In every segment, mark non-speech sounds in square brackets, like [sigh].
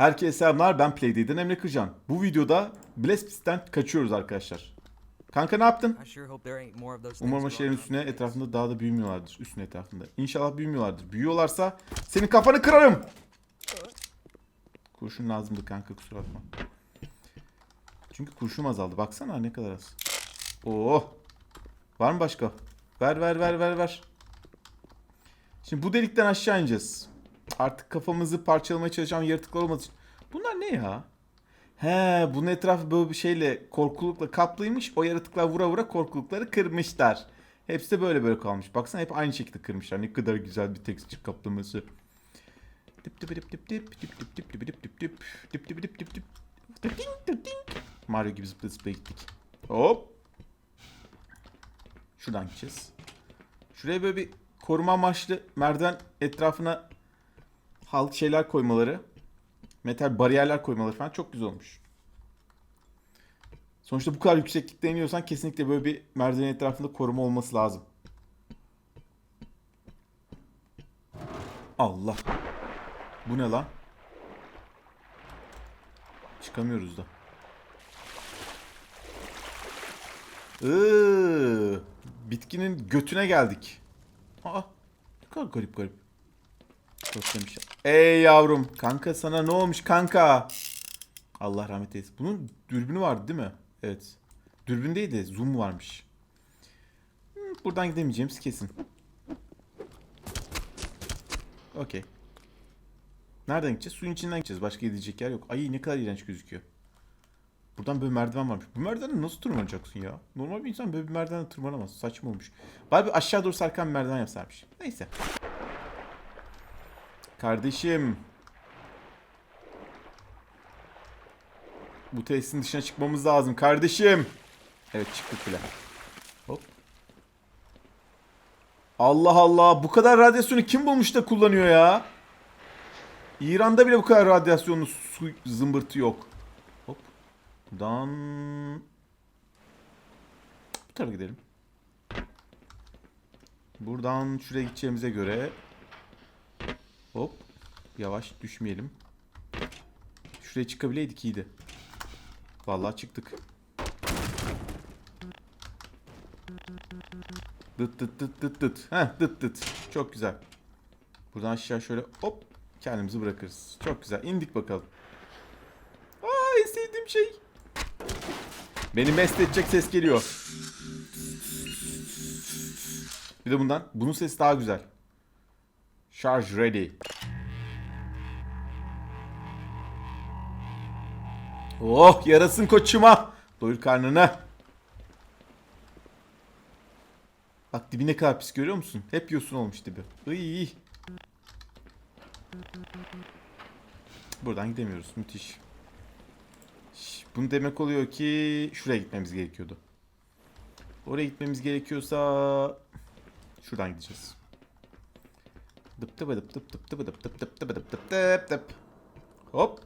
Herkese selamlar ben Playday'den Emre Kırcan. Bu videoda Blespist'ten kaçıyoruz arkadaşlar. Kanka ne yaptın? Umarım o around üstüne etrafında daha da büyümüyorlardır. Üstüne etrafında. İnşallah büyümüyorlardır. Büyüyorlarsa senin kafanı kırarım. Kurşun lazımdı kanka kusura bakma. Çünkü kurşun azaldı. Baksana ne kadar az. Oo. Var mı başka? Ver ver ver ver ver. Şimdi bu delikten aşağı ineceğiz. Artık kafamızı parçalamaya çalışan yaratıklar olmadığı için. Ne ya? He, bunun etrafı böyle bir şeyle korkulukla kaplıymış. O yaratıklar vura vura korkulukları kırmışlar. Hepsi de böyle böyle kalmış. Baksana hep aynı şekilde kırmışlar. Ne kadar güzel bir tekstil kaplaması. Dip dip dip dip dip dip dip dip dip dip dip dip dip dip dip dip dip. Mario gibi zıplaya zıplaya gittik. Hop. Şuradan gideceğiz. Şuraya böyle bir koruma amaçlı merdiven etrafına halk şeyler koymaları, metal bariyerler koymaları falan çok güzel olmuş. Sonuçta bu kadar yükseklikte iniyorsan kesinlikle böyle bir merdiven etrafında koruma olması lazım. Allah. Bu ne lan? Çıkamıyoruz da. Iıı, bitkinin götüne geldik. Aa, ne kadar garip garip. Göstermiş. Ey yavrum. Kanka sana ne olmuş kanka? Allah rahmet eylesin. Bunun dürbünü vardı değil mi? Evet. Dürbün değil de zoom varmış. Hmm, Buradan gidemeyeceğimiz kesin. Okey. Nereden gideceğiz? Suyun içinden gideceğiz. Başka gidecek yer yok. Ay ne kadar iğrenç gözüküyor. Buradan böyle merdiven varmış. Bu merdivene nasıl tırmanacaksın ya? Normal bir insan böyle bir merdivene tırmanamaz. Saçma olmuş. Bari bir aşağı doğru sarkan bir merdiven yapsarmış. Neyse. Kardeşim. Bu tesisin dışına çıkmamız lazım. Kardeşim. Evet çıktık bile. Hop. Allah Allah. Bu kadar radyasyonu kim bulmuş da kullanıyor ya? İran'da bile bu kadar radyasyonlu su zımbırtı yok. Hop. Buradan... Bu tarafa gidelim. Buradan şuraya gideceğimize göre Hop. Yavaş düşmeyelim. Şuraya çıkabileydik iyiydi. Vallahi çıktık. Dıt dıt dıt dıt dıt. Heh dıt dıt. Çok güzel. Buradan aşağı şöyle hop kendimizi bırakırız. Çok güzel. İndik bakalım. Aa en sevdiğim şey. Beni mest edecek ses geliyor. Bir de bundan. Bunun sesi daha güzel. Charge ready. Oh yarasın koçuma. Doyur karnını. Bak dibi ne kadar pis görüyor musun? Hep yosun olmuş dibi. Iy. Buradan gidemiyoruz. Müthiş. Bunu demek oluyor ki şuraya gitmemiz gerekiyordu. Oraya gitmemiz gerekiyorsa şuradan gideceğiz. Dıp dıp dıp dıp dıp dıp dıp dıp dıp dıp dıp dıp dıp dıp. Hop.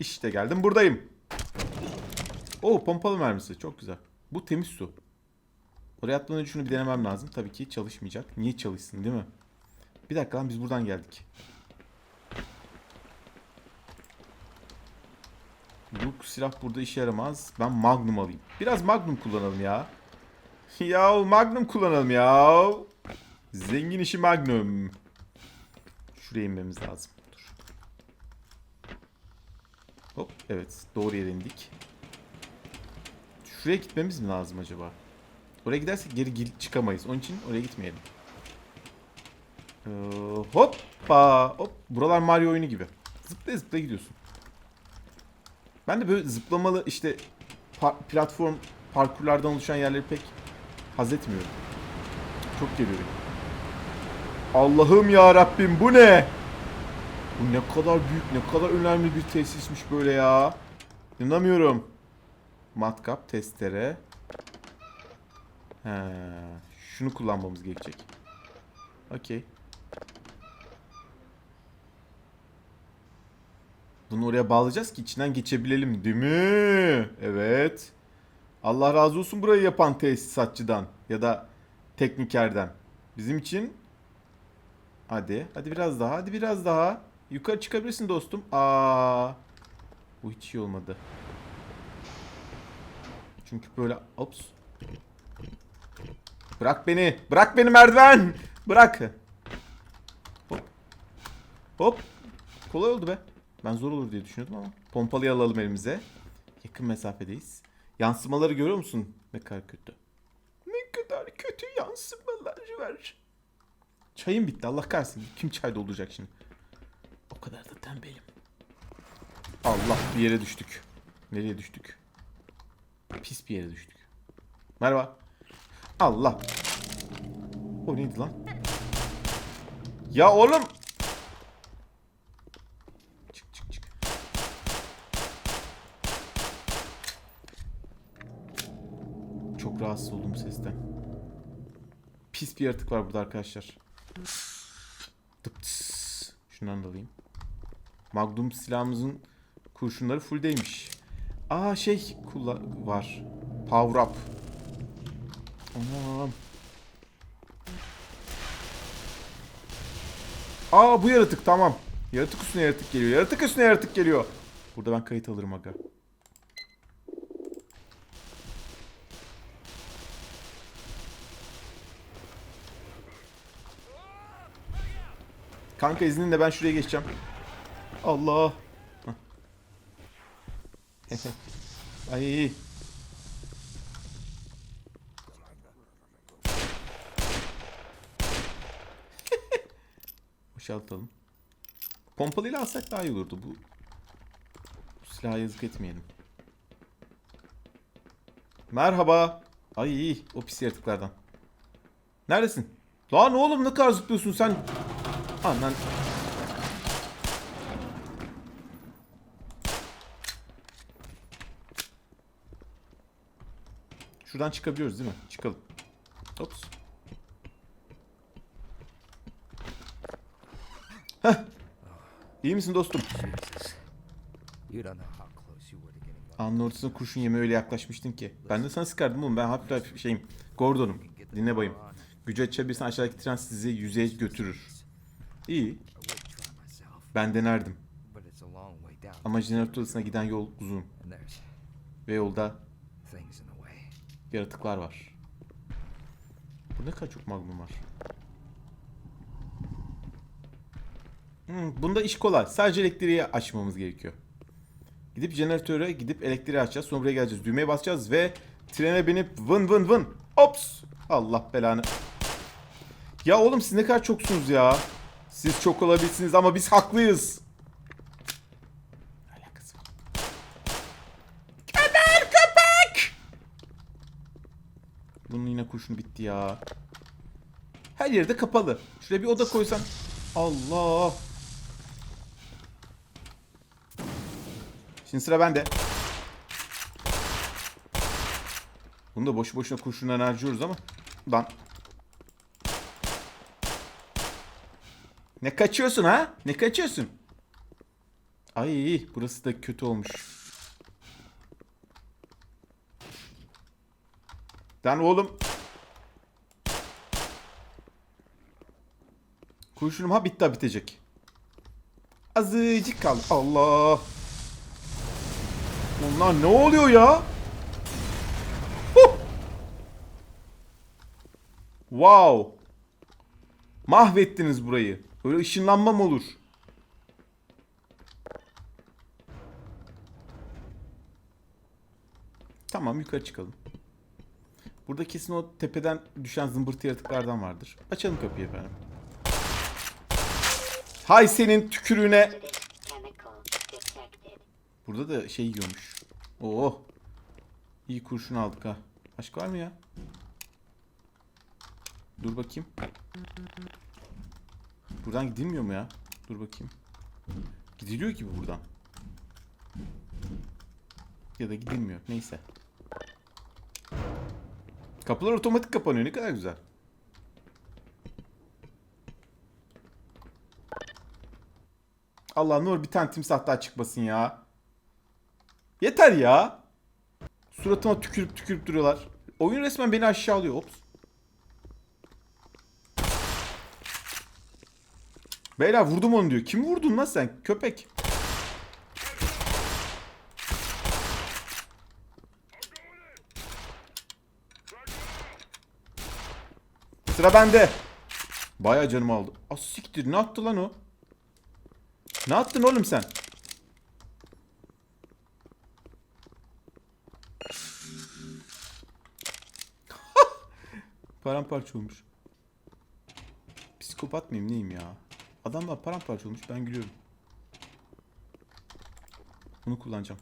İşte geldim buradayım. Oo pompalı mermisi çok güzel. Bu temiz su. Oraya atmadan önce şunu bir denemem lazım. Tabii ki çalışmayacak. Niye çalışsın değil mi? Bir dakika lan biz buradan geldik. Bu silah burada işe yaramaz. Ben Magnum alayım. Biraz Magnum kullanalım ya. [laughs] Ya Magnum kullanalım ya. Zengin işi Magnum. Şuraya inmemiz lazım. Dur. Hop evet doğru yere indik. Şuraya gitmemiz mi lazım acaba? Oraya gidersek geri çıkamayız. Onun için oraya gitmeyelim. Ee, hoppa hop. Buralar Mario oyunu gibi. Zıplaya zıplaya gidiyorsun. Ben de böyle zıplamalı işte pa- platform parkurlardan oluşan yerleri pek haz etmiyorum. Çok geliyor. Allah'ım ya Rabbim bu ne? Bu ne kadar büyük, ne kadar önemli bir tesismiş böyle ya. İnanamıyorum. Matkap, testere. He, şunu kullanmamız gerekecek. Okey. Bunu oraya bağlayacağız ki içinden geçebilelim değil mi? Evet. Allah razı olsun burayı yapan tesisatçıdan ya da teknikerden. Bizim için Hadi. Hadi biraz daha. Hadi biraz daha. Yukarı çıkabilirsin dostum. Aa. Bu hiç iyi olmadı. Çünkü böyle ops. Bırak beni. Bırak beni merdiven. Bırak. Hop. Hop. Kolay oldu be. Ben zor olur diye düşünüyordum ama. Pompalıyı alalım elimize. Yakın mesafedeyiz. Yansımaları görüyor musun? Ne kadar kötü. Ne kadar kötü yansımalar var. Çayım bitti Allah kahretsin. Kim çay dolduracak şimdi? O kadar da tembelim. Allah bir yere düştük. Nereye düştük? Pis bir yere düştük. Merhaba. Allah. O neydi lan? Ya oğlum. Çık çık çık. Çok rahatsız oldum sesten. Pis bir yaratık var burada arkadaşlar. Şundan da alayım. Magnum silahımızın kurşunları fulldeymiş. Aa şey kulla var. Power up. Aman. Aa bu yaratık tamam. Yaratık üstüne yaratık geliyor. Yaratık üstüne yaratık geliyor. Burada ben kayıt alırım aga. Kanka izninle ben şuraya geçeceğim. Allah. [laughs] Ay. [laughs] Boşaltalım. Pompalıyla alsak daha iyi olurdu. Bu, bu silaha yazık etmeyelim. Merhaba. Ay o pis yaratıklardan. Neredesin? Lan oğlum ne kadar zıplıyorsun sen? Anan. Şuradan çıkabiliyoruz değil mi? Çıkalım. Ops. Heh. İyi misin dostum? Anın ortasına kurşun yemeye öyle yaklaşmıştın ki. Ben de sana sıkardım oğlum. Ben hafif hafif şeyim. Gordon'um. Dinle bayım. Gücü açabilirsen aşağıdaki tren sizi yüzeye götürür. İyi. Ben denerdim. Ama jeneratör odasına giden yol uzun. Ve yolda yaratıklar var. Bu ne kadar çok magnum var. Hmm, bunda iş kolay. Sadece elektriği açmamız gerekiyor. Gidip jeneratöre gidip elektriği açacağız. Sonra buraya geleceğiz. Düğmeye basacağız ve trene binip vın vın vın. Ops! Allah belanı. Ya oğlum siz ne kadar çoksunuz ya. Siz çok olabilirsiniz ama biz haklıyız. Var. Köpek! Bunun yine kurşunu bitti ya. Her yerde kapalı. Şuraya bir oda koysan. Allah. Şimdi sıra bende. Bunu da boşu boşuna kurşundan harcıyoruz ama. Lan. Ne kaçıyorsun ha? Ne kaçıyorsun? Ay burası da kötü olmuş. Lan oğlum. Kurşunum ha bitti ha bitecek. Azıcık kaldı. Allah. Onlar ne oluyor ya? Huh! Wow. Mahvettiniz burayı. Öyle ışınlanma mı olur? Tamam yukarı çıkalım. Burada kesin o tepeden düşen zımbırtı yaratıklardan vardır. Açalım kapıyı efendim. Hay senin tükürüğüne. Burada da şey yiyormuş. Oo. İyi kurşun aldık ha. Başka var mı ya? Dur bakayım. Buradan gidilmiyor mu ya? Dur bakayım. Gidiliyor gibi buradan. Ya da gidilmiyor. Neyse. Kapılar otomatik kapanıyor. Ne kadar güzel. Allah ne olur bir tane timsah daha çıkmasın ya. Yeter ya. Suratıma tükürüp tükürüp duruyorlar. Oyun resmen beni aşağı alıyor. Ops. Beyler vurdum onu diyor. Kim vurdun lan sen? Köpek. Sıra bende. Bayağı canımı aldı. Az siktir ne attı lan o? Ne attın oğlum sen? [laughs] Paramparça olmuş. Psikopat mıyım neyim ya? Adamlar paramparça olmuş ben gülüyorum. Bunu kullanacağım.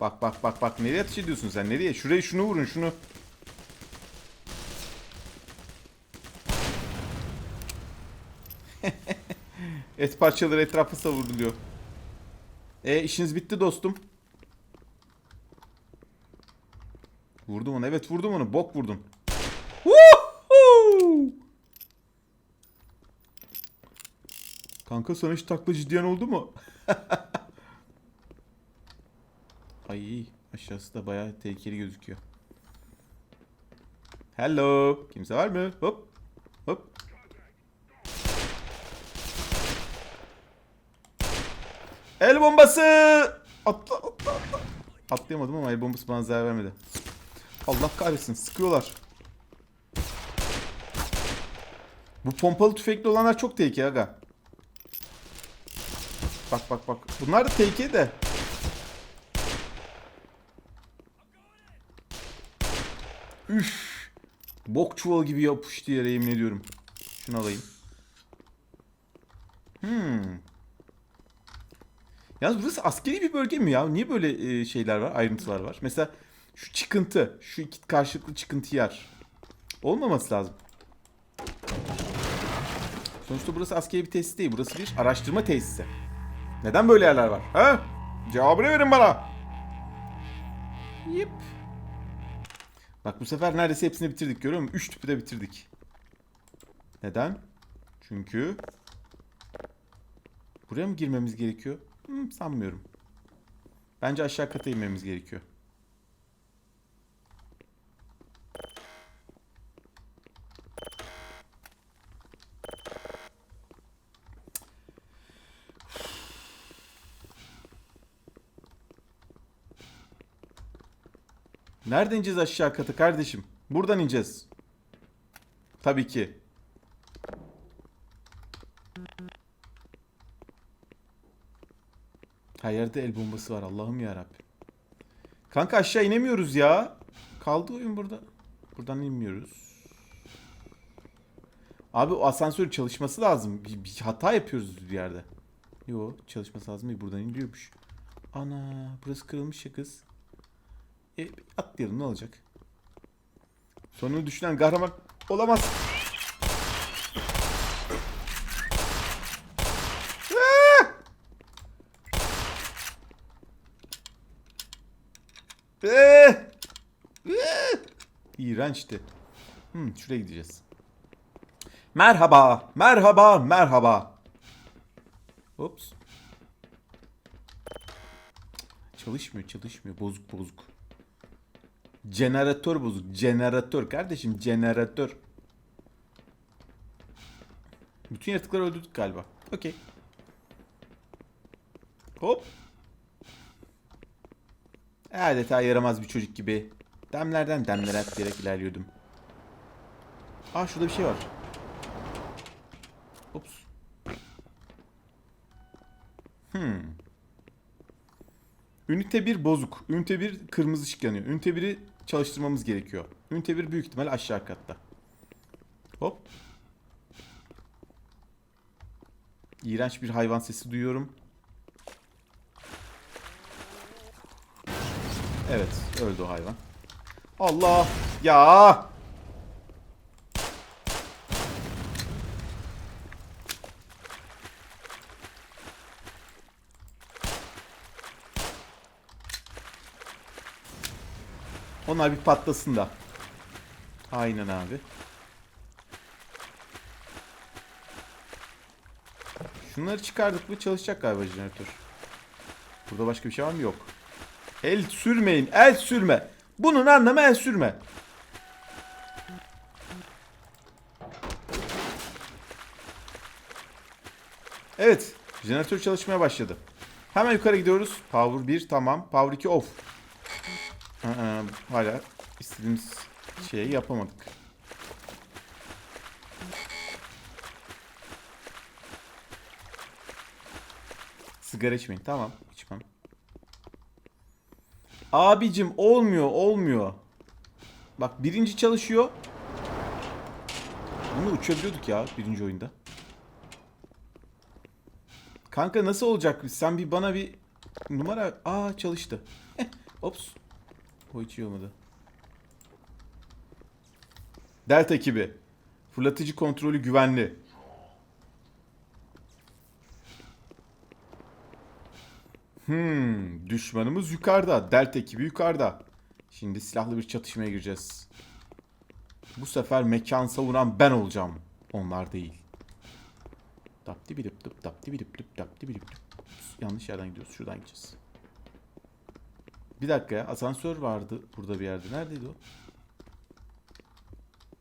Bak bak bak bak nereye ateş ediyorsun sen nereye? Şuraya şunu vurun şunu. [laughs] Et parçaları etrafı savruluyor. E işiniz bitti dostum. Vurdum onu. Evet vurdum onu. Bok vurdum. Kanka sana hiç taklacı diyen oldu mu? [laughs] Ay aşağısı da bayağı tehlikeli gözüküyor. Hello. Kimse var mı? Hop. Hop. El bombası! Atla atla atla. Atlayamadım ama el bombası bana zarar vermedi. Allah kahretsin sıkıyorlar. Bu pompalı tüfekli olanlar çok tehlikeli aga. Bak bak bak. Bunlar da tehlikeli de. Üf. Bok çuval gibi yapıştı yere yemin ediyorum. Şunu alayım. Hmm. Yalnız burası askeri bir bölge mi ya? Niye böyle e, şeyler var, ayrıntılar var? Mesela şu çıkıntı, şu iki karşılıklı çıkıntı yer. Olmaması lazım. Sonuçta burası askeri bir tesis değil. Burası bir araştırma tesisi. Neden böyle yerler var? Ha? Cevabını verin bana. Yip. Bak bu sefer neredeyse hepsini bitirdik görüyor musun? Üç tüpü de bitirdik. Neden? Çünkü... Buraya mı girmemiz gerekiyor? Hmm, sanmıyorum. Bence aşağı kata inmemiz gerekiyor. Nereden ineceğiz aşağı kata kardeşim? Buradan ineceğiz. Tabii ki. Her yerde el bombası var Allah'ım ya Kanka aşağı inemiyoruz ya. Kaldı oyun burada. Buradan inmiyoruz. Abi o asansör çalışması lazım. Bir, bir hata yapıyoruz bir yerde. Yo çalışması lazım değil. Buradan iniliyormuş. Ana burası kırılmış ya kız. E, atlayalım ne olacak? Sonunu düşünen kahraman olamaz. Ah! Eh! Eh! İğrençti. Hmm, şuraya gideceğiz. Merhaba, merhaba, merhaba. Ops. Çalışmıyor, çalışmıyor. Bozuk, bozuk. Jeneratör bozuk. Jeneratör kardeşim, jeneratör. Bütün yaratıkları öldürdük galiba. Okey. Hop. Adeta yaramaz bir çocuk gibi. Demlerden demlere atlayarak ilerliyordum. Aa şurada bir şey var. Ops. Hmm. Ünite 1 bozuk. Ünite 1 kırmızı ışık yanıyor. Ünite 1'i çalıştırmamız gerekiyor. Ünite 1 büyük ihtimal aşağı katta. Hop. İğrenç bir hayvan sesi duyuyorum. Evet, öldü o hayvan. Allah! Ya! Onlar bir patlasın da. Aynen abi. Şunları çıkardık mı çalışacak galiba jeneratör. Burada başka bir şey var mı? Yok. El sürmeyin. El sürme. Bunun anlamı el sürme. Evet. Jeneratör çalışmaya başladı. Hemen yukarı gidiyoruz. Power 1 tamam. Power 2 off. Hala istediğimiz şeyi yapamadık. Sigara içmeyin. Tamam. içmem. Abicim olmuyor olmuyor. Bak birinci çalışıyor. Bunu uçabiliyorduk ya birinci oyunda. Kanka nasıl olacak? Sen bir bana bir numara... Aa çalıştı. Ops. O hiç iyi olmadı. Delta ekibi. Fırlatıcı kontrolü güvenli. Hmm, düşmanımız yukarıda. Delta ekibi yukarıda. Şimdi silahlı bir çatışmaya gireceğiz. Bu sefer mekan savunan ben olacağım. Onlar değil. Dap dibi dip dip dap dibi dip dip dap dibi dip dip. Yanlış yerden gidiyoruz. Şuradan gideceğiz. Bir dakika ya. Asansör vardı burada bir yerde. Neredeydi o?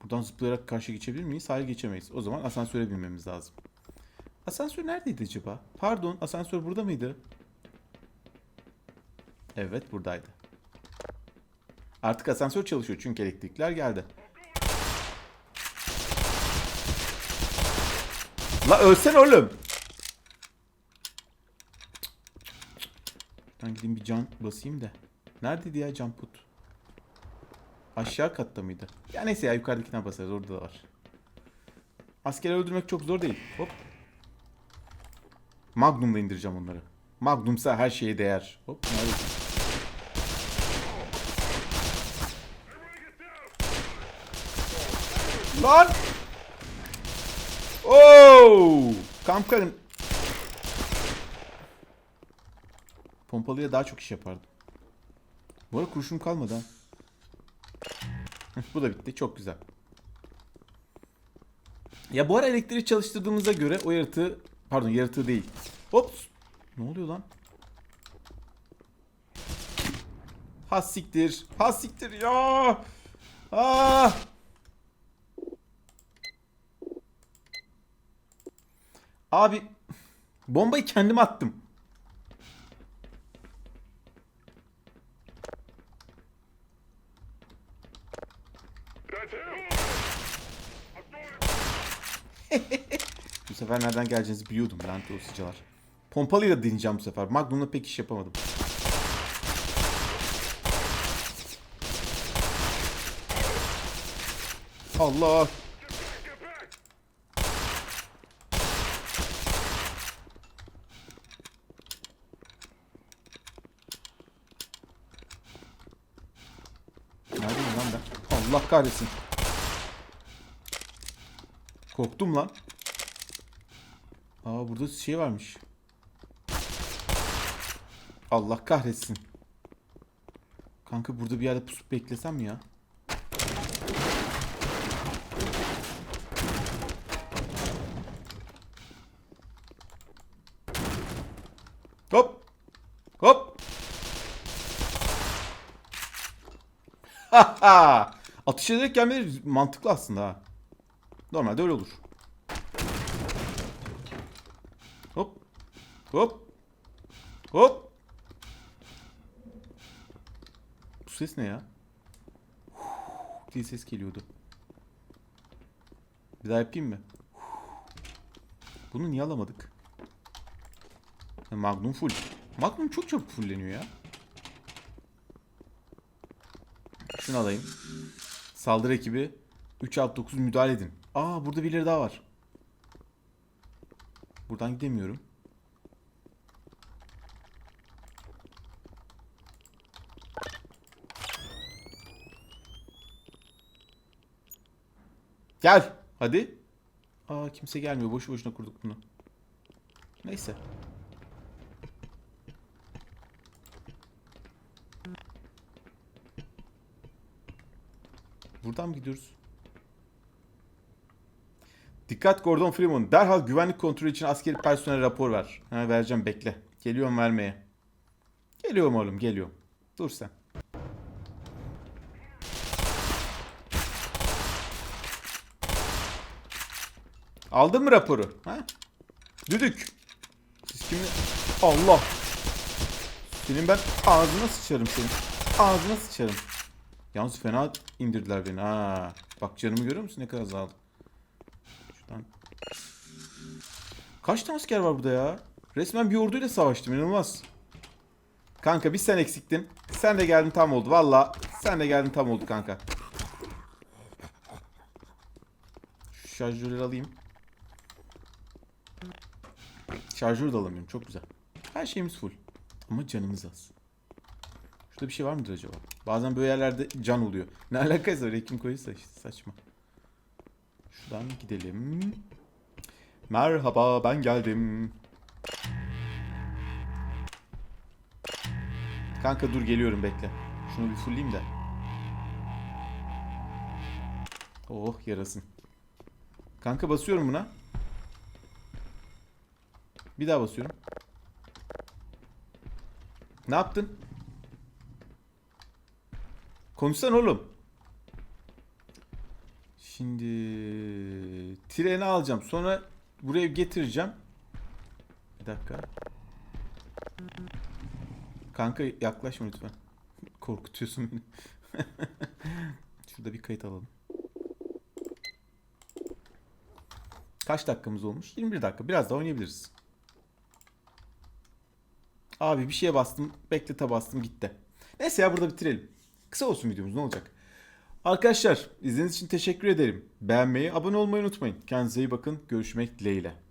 Buradan zıplayarak karşı geçebilir miyiz? Hayır geçemeyiz. O zaman asansöre binmemiz lazım. Asansör neredeydi acaba? Pardon asansör burada mıydı? Evet buradaydı. Artık asansör çalışıyor çünkü elektrikler geldi. La ölsen oğlum. Ben gideyim bir can basayım da. Neredeydi ya can put? Aşağı katta mıydı? Ya neyse ya yukarıdakine basarız orada da var. Askeri öldürmek çok zor değil. Hop. Magnum'la indireceğim onları. Magnum'sa her şeye değer. Hop. Lan! Oo! Kamp karın. Pompalıya daha çok iş yapardım. Bu arada kurşun kalmadı ha. Bu da bitti. Çok güzel. Ya bu ara elektriği çalıştırdığımıza göre o yaratığı... Pardon yaratığı değil. Hop! Ne oluyor lan? Has siktir. Has siktir ya. Ah! Abi bombayı kendim attım. bu sefer nereden geleceğinizi biliyordum lanet olasıcalar. Pompalıyla deneyeceğim bu sefer. Magnum'la pek iş yapamadım. Allah. Neredeyim lan ben? Allah kahretsin. Korktum lan. Aa burada şey varmış. Allah kahretsin. Kanka burada bir yerde pusup beklesem ya? Hop. Hop. Haha. [laughs] Atış ederek gelmeleri mantıklı aslında ha. Normalde öyle olur. Hop. Hop. Hop. Bu ses ne ya? Huh diye ses geliyordu. Bir daha yapayım mı? Bunu niye alamadık? Magnum full. Magnum çok çabuk fulleniyor ya. Şunu alayım. Saldırı ekibi 3 alt 9 müdahale edin. Aa burada birileri daha var. Buradan gidemiyorum. Gel. Hadi. Aa kimse gelmiyor. Boşu boşuna kurduk bunu. Neyse. Buradan mı gidiyoruz? Dikkat Gordon Freeman. Derhal güvenlik kontrolü için askeri personel rapor ver. Ha, vereceğim bekle. Geliyorum vermeye. Geliyorum oğlum geliyorum. Dur sen. Aldın mı raporu? Ha? Düdük. Şimdi Allah. Senin ben ağzına sıçarım senin. Ağzına sıçarım. Yalnız fena indirdiler beni ha. Bak canımı görüyor musun ne kadar azaldı. Şuradan. Kaç tane asker var burada ya? Resmen bir orduyla savaştım inanılmaz. Kanka bir sen eksiktin. Sen de geldin tam oldu valla. Sen de geldin tam oldu kanka. Şu şarjörleri alayım. Şarjör de alamıyorum çok güzel. Her şeyimiz full. Ama canımız az. Şurada bir şey var mıdır acaba? Bazen böyle yerlerde can oluyor. [laughs] Ne alakası var? Ekim koyuysa işte saçma. Şuradan gidelim. Merhaba ben geldim. Kanka dur geliyorum bekle. Şunu bir fullleyeyim de. Oh yarasın. Kanka basıyorum buna. Bir daha basıyorum. Ne yaptın? Konuşsana oğlum. Şimdi treni alacağım. Sonra buraya getireceğim. Bir dakika. Kanka yaklaşma lütfen. Korkutuyorsun beni. [laughs] Şurada bir kayıt alalım. Kaç dakikamız olmuş? 21 dakika. Biraz daha oynayabiliriz. Abi bir şeye bastım. Beklete bastım gitti. Neyse ya burada bitirelim. Kısa olsun videomuz ne olacak? Arkadaşlar izlediğiniz için teşekkür ederim. Beğenmeyi, abone olmayı unutmayın. Kendinize iyi bakın. Görüşmek dileğiyle.